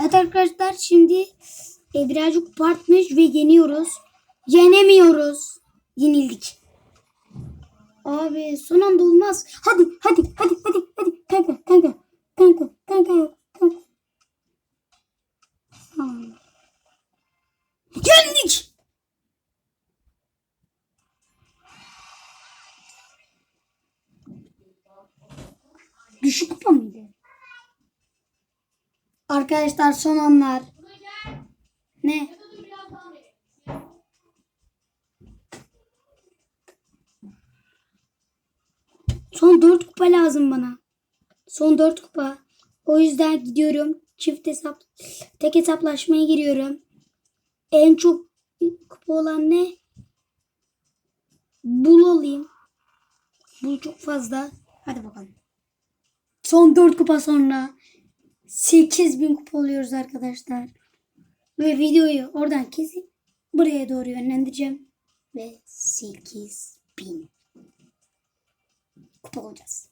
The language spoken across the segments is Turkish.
Evet arkadaşlar şimdi e, birazcık partmış ve yeniyoruz. Yenemiyoruz. Yenildik. Abi son anda olmaz. Hadi hadi hadi hadi hadi kanka kanka kanka kanka kanka. Tamam. Yendik. Düşük kupa mıydı? Arkadaşlar son anlar. Ne? Son 4 kupa lazım bana. Son 4 kupa. O yüzden gidiyorum. Çift hesap, tek hesaplaşmaya giriyorum. En çok kupa olan ne? Bul alayım. Bul çok fazla. Hadi bakalım. Son 4 kupa sonra 8000 kupa oluyoruz arkadaşlar. Ve videoyu oradan kesip buraya doğru yönlendireceğim. Ve 8000 kupa olacağız.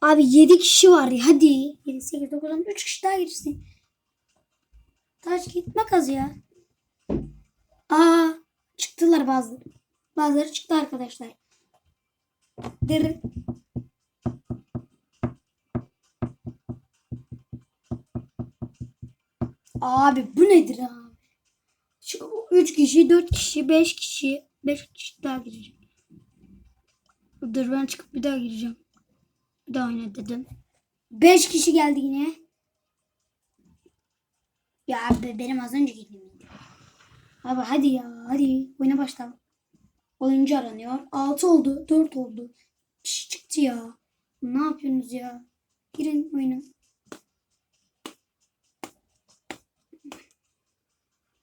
Abi 7 kişi var ya hadi. 7, 8, 9, 10, 3 kişi daha girsin. Taş gitmek az ya. Aa çıktılar bazıları. Bazıları çıktı arkadaşlar. Dır. Abi bu nedir abi? Şu 3 kişi, 4 kişi, 5 kişi, 5 kişi daha girecek. Dur ben çıkıp bir daha gireceğim. Bir daha oyna dedim. 5 kişi geldi yine. Ya abi benim az önce girdiğim. Abi hadi ya hadi oyuna başla. Oyuncu aranıyor. 6 oldu. 4 oldu. Kişi çıktı ya. Ne yapıyorsunuz ya? Girin oyuna.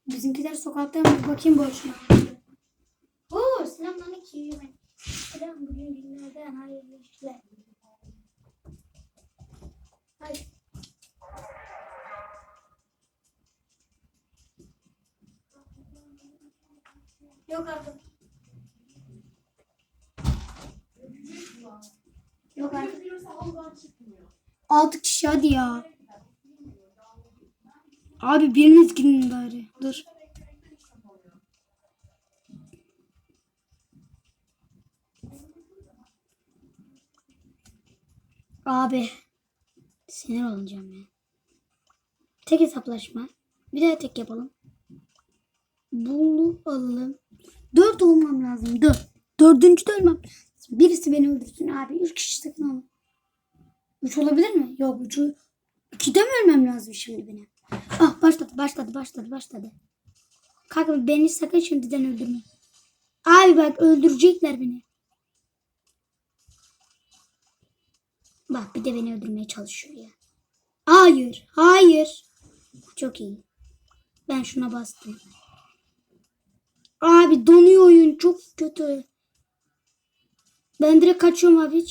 Bizimkiler sokakta mı? Bakayım boşuna. Oo selamünaleyküm. Selam bugün günlerden hayırlı işler. Hayır. Yok artık. Yok artık. Altı kişi hadi ya. Abi biriniz girin bari. Dur. Abi. Sinir olacağım ya. Tek hesaplaşma. Bir daha tek yapalım. Bunu alalım. Dört olmam lazım. Dört. Dördüncü de olmam. Birisi beni öldürsün abi. Üç kişi sakın alın. Üç olabilir mi? Yok üçü. İkide mi ölmem lazım şimdi benim? Ah başladı başladı başladı başladı. Kanka beni sakın şimdiden öldürme. Abi bak öldürecekler beni. Bak bir de beni öldürmeye çalışıyor ya. Hayır hayır. Çok iyi. Ben şuna bastım. Abi donuyor oyun çok kötü. Ben direkt kaçıyorum abi.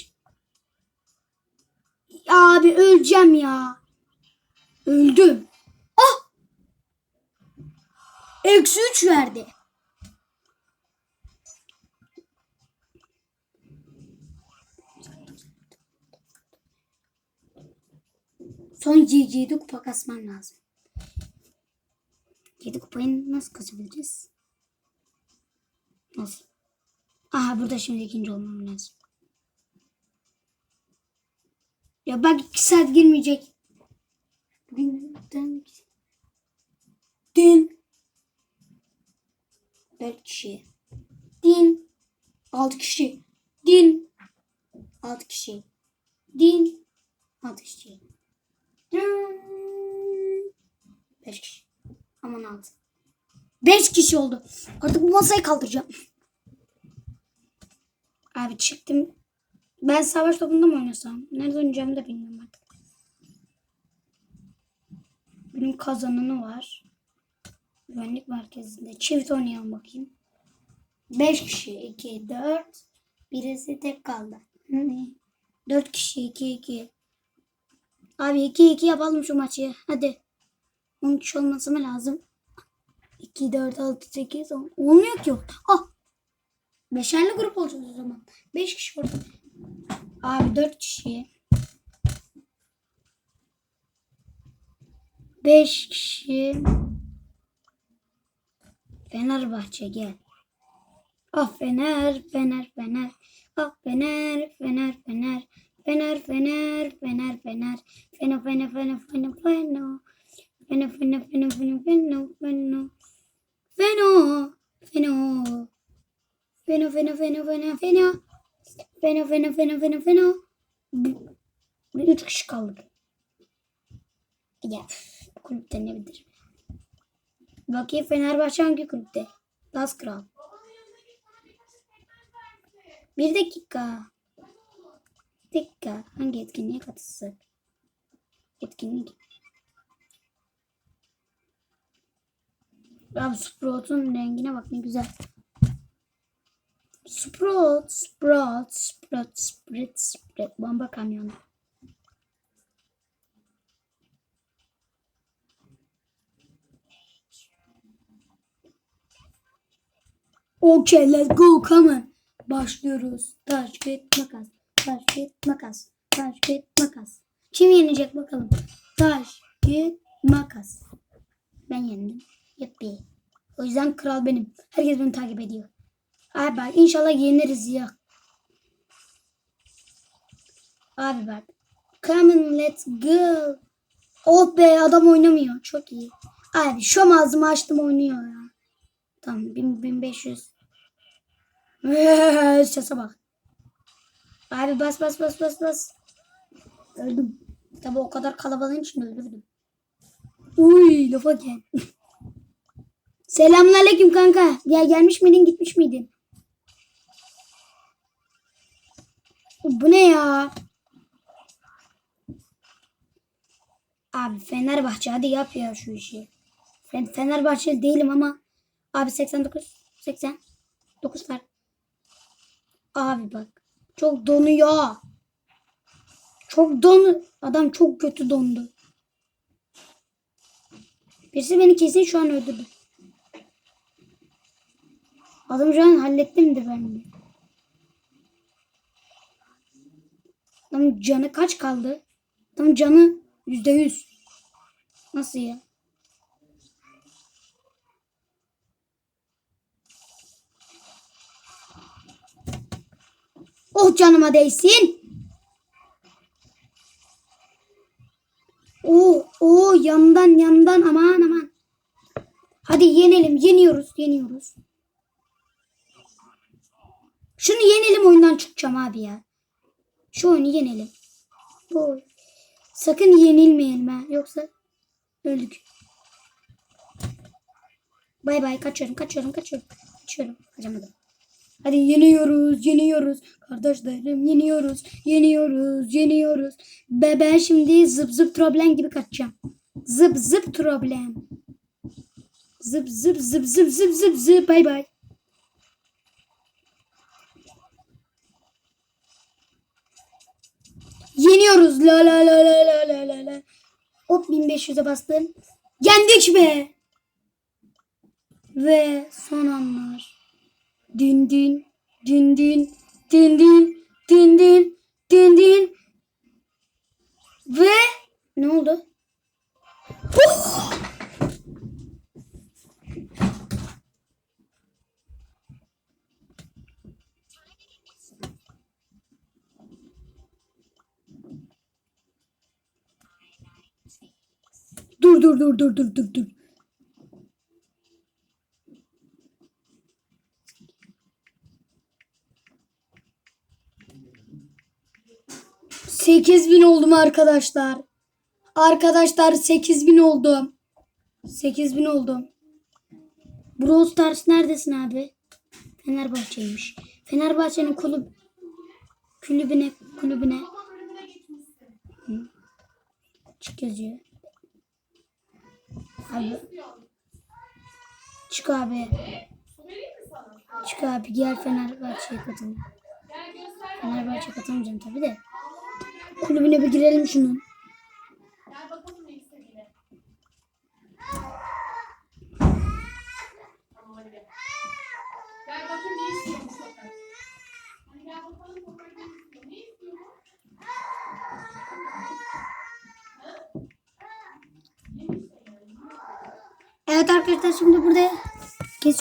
Abi öleceğim ya. Öldüm. Ah! Eksi üç verdi. Son 7 kupa kasman lazım. 7 kupayı nasıl kasabiliriz? Nasıl? Aha burada şimdi ikinci olmam lazım. Ya bak iki saat girmeyecek. Bugün Din. Dört kişi. Din. Altı kişi. Din. Altı kişi. Din. Altı kişi. Din. Beş kişi. Aman altı. Beş kişi oldu. Artık bu masayı kaldıracağım. Abi çıktım. Ben savaş topunda mı oynasam? Nerede oynayacağımı da bilmiyorum artık. Benim kazananı var. Güvenlik merkezinde. Çift oynayalım bakayım. 5 kişi. 2, 4. Birisi tek kaldı. 4 kişi. 2, 2. Abi 2, 2 yapalım şu maçı. Hadi. 10 kişi olması mı lazım? 2, 4, 6, 8, 10. Olmuyor ki. Ah. Beşerli grup olacağız o zaman. 5 kişi orada. Abi dört kişi. Beş kişi. Fenerbahçe gel. Ah Fener, Fener, Fener. Ah Fener, Fener, Fener. Fener, Fener, Fener, Fener. Feno, Feno, Feno, Feno. Feno, Feno, Feno, Feno, Feno, Feno. Feno, Feno. Feno, Feno, Feno, Feno, Feno. Feno, Feno, Feno, Feno, Feno. Bir- Üç kişi kaldık. Ya kulüpte ne bilir. Bakayım Fenerbahçe hangi kulüpte? Las Kral. Bir dakika. Bir dakika. Hangi etkinliğe katılsak? Etkinlik. Abi Sprout'un rengine bak ne güzel. Sprout, Sprout, Sprout, Sprout, Sprout. Bomba kamyonu. Okay, let's go. Come on. Başlıyoruz. Taş, kağıt, makas. Taş, kağıt, makas. Taş, kağıt, makas. Kim yenecek bakalım. Taş, kağıt, makas. Ben yendim. Yuppi. O yüzden kral benim. Herkes beni takip ediyor. Abi bak inşallah yeneriz ya. Abi bak. Come on let's go. Oh be adam oynamıyor. Çok iyi. Abi şu ağzımı açtım oynuyor ya. Tamam 1000, 1500. Sese bak. Abi bas bas bas bas bas. Öldüm. Tabi o kadar kalabalığın içinde öldürdüm. Uy lafa gel. Selamünaleyküm kanka. Ya gelmiş miydin gitmiş miydin? Bu ne ya? Abi Fenerbahçe hadi yap ya şu işi. Ben Fenerbahçe değilim ama abi 89 89 var. Abi bak çok donuyor. Çok donu adam çok kötü dondu. Birisi beni kesin şu an öldürdü. Adam şu an hallettimdi bence. Adamın canı kaç kaldı? Adamın canı yüzde yüz. Nasıl ya? Oh canıma değsin. Oh, oh yandan yandan aman aman. Hadi yenelim, yeniyoruz, yeniyoruz. Şunu yenelim oyundan çıkacağım abi ya. Şu oyunu yenelim. Bu. Sakın yenilmeyelim ha. Yoksa öldük. Bay bay kaçıyorum kaçıyorum kaçıyorum. Kaçıyorum. Kaçamadım. Hadi yeniyoruz yeniyoruz. Kardeşlerim yeniyoruz yeniyoruz yeniyoruz. Be ben şimdi zıp zıp problem gibi kaçacağım. Zıp zıp problem. Zıp zıp zıp zıp zıp zıp zıp bay bay. Yeniyoruz. La la la la la la la la. Hop 1500'e bastım. Yendik be. Ve son anlar. Din din din din din din din din din din. Ve ne oldu? Huh! Dur dur dur dur dur dur dur. Sekiz bin oldum arkadaşlar. Arkadaşlar sekiz bin oldum. Sekiz bin oldum. Brawl Stars neredesin abi? Fenerbahçe'ymiş. Fenerbahçe'nin kulüp kulübüne kulübüne Hı. çık yazıyor. Abi. Çık abi. Çık abi gel Fenerbahçe'ye katıl. Fenerbahçe katılmayacağım tabi de. Kulübüne bir girelim şunun. Gel bakalım ne istediğine. Tamam hadi gel. Gel bakayım ne istiyormuş bakalım. Hadi gel bakalım bakalım ne istiyor. Ne istiyor bu? Evet arkadaşlar şimdi burada